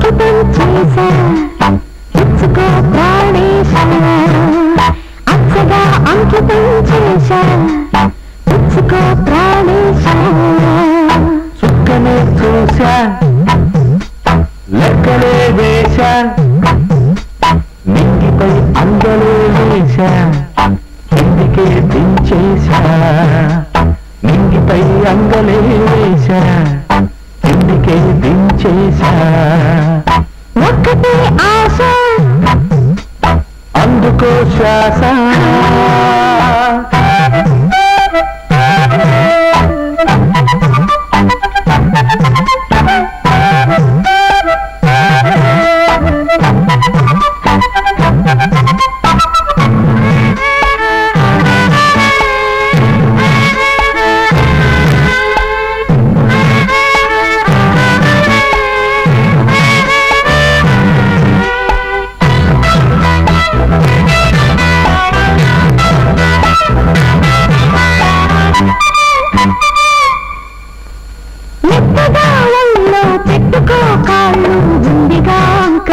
నీకు పంచేసా ఇచ్చుకో ప్రాణేశా అచ్చగా అంట్లు పెంచేశా ఇచ్చుకో ప్రాణేశా చుక్కనే చూశా లెక్కలే వేశా నింగిపై అందలే వేశా ఎందుకే దించేశా వేశా ఎందుకే దించేశా అందుకో శ్వాస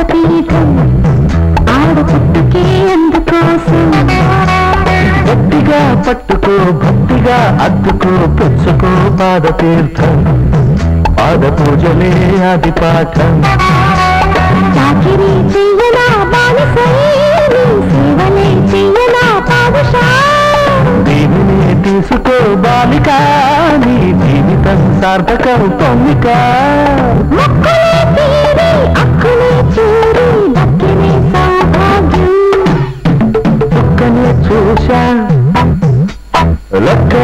అంక పీఠం ఆడ పుట్టుకే అందుకోసం గట్టిగా పట్టుకో భక్తిగా అద్దుకో పెంచుకో పాద తీర్థం పాద పూజలే అది పాఠం చాకిరీ చెయ్యనా బానిసై సేవలే చెయ్యనా పాదుషా. దీనిని తీసుకో బాలిక నీ జీవితం సార్థకం పొమ్మిక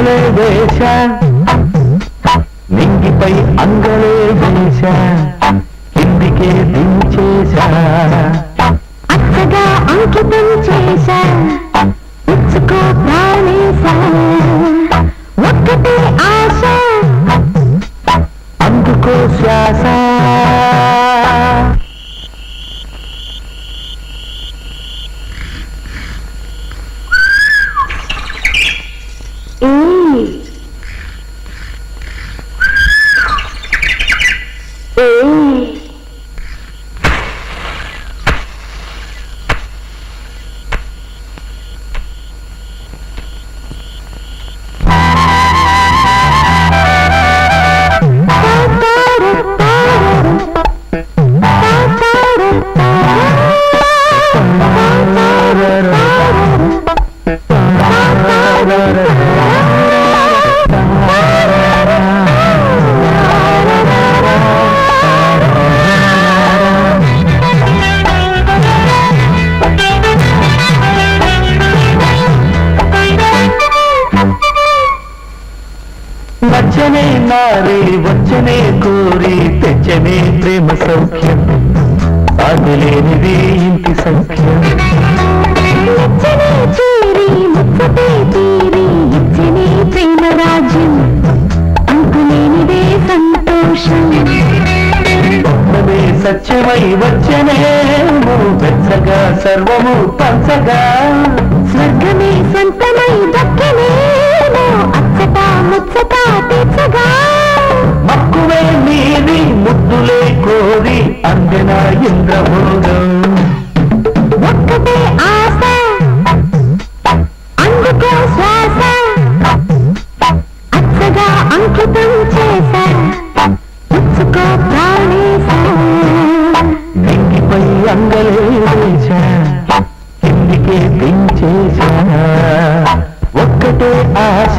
లెక్కలే వేశా. నింగిపై అంగలే వేశా. కిందికే దించేశా అంకితం చేశా. ప్రాణేశా ఒక్కటే ఆశ. అందుకో శ్వాస. 嗯。వచ్చనే నారి వచ్చనే కోరి తెచ్చనే ప్రేమ సౌఖ్యం. సాగులేనిది ఇంటి సౌఖ్యం. ప్రేమ రాజ్యం. అంకులేనిదే సంతోషం. సత్యమై వచ్చనే వెచ్చగా సర్వము పంచగా. స్వర్గమే సొంతమై దక్కనేమో అచ్చట. మక్కువే నీది ముద్దులే కోరి అందిన ఇంద్రభోగం ఒక్కటే ఆశ అందుకో శ్వాస అచ్చగా అంకితం చేశా. ఉచ్చుకో ప్రాణేశా నింగిపై అంగలే వేశా కిందికే ఒక్కటే ఆశ